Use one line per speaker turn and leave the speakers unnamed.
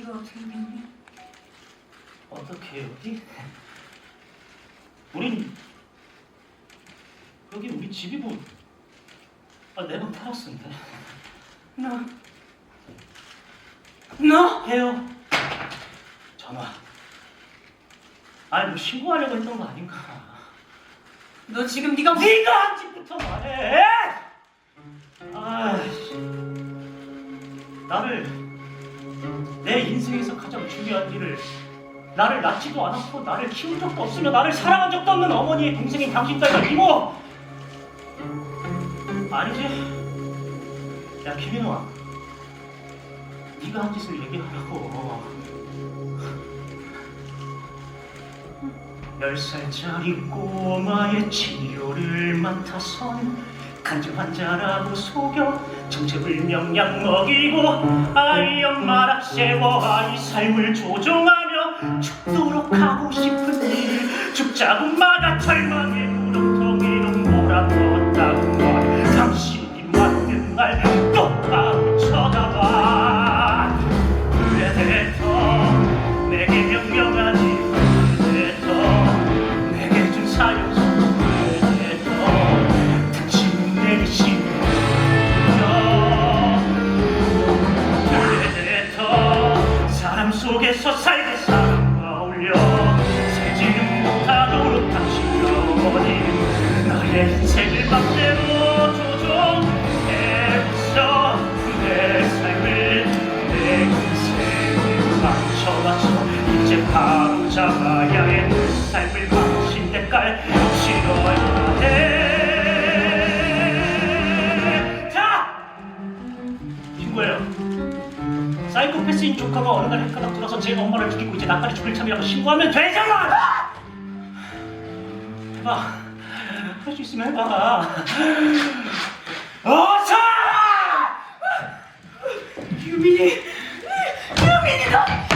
이거 어떻게 믿니?
어떻게 여기? 우린 여기 우리 집이고 아, 내방 테라스인데.
너, 너?
해요. 전화. 아니 뭐 신고하려고 했던 거 아닌가.
너 지금 네가 뭐
네가 한 집부터 말해! 아씨. 나를 내 인생에서 가장 중요한 일을 나를 낳지도 않았고 나를 키운 적도 없으며 나를 사랑한 적도 없는 어머니의 동생인 당신 딸과 이모. 아니지 야 김인호아. 네가 한 짓을 얘기하라고. 열 살짜리 꼬마의 치료를 맡아선 간질 환자라고 속여 정체불명 약 먹이고 아이 엄마락 세워 아이 삶을 조종하며 죽도록 하고 싶은 일 죽자고 마다 절망의 구렁텅이로 몰아넣었다고 말. 당신이 맞는 말 사람 속에서 살게 사람과 어울려. 새지는 못하도록 당신과 어머니. 나의 인생을 맘대로 조종해서 내 삶을 내 인생을 망쳐놨어 이제 바로 잡아야 해내 삶을 사이코패스인 조카가 어느 날 헷가닥 들어서 제 엄마를 죽이고 이제 나까지 죽일 참이라고 신고하면 되잖아! 해봐 할 수 있으면 해봐 어서!
유민이 유민이 너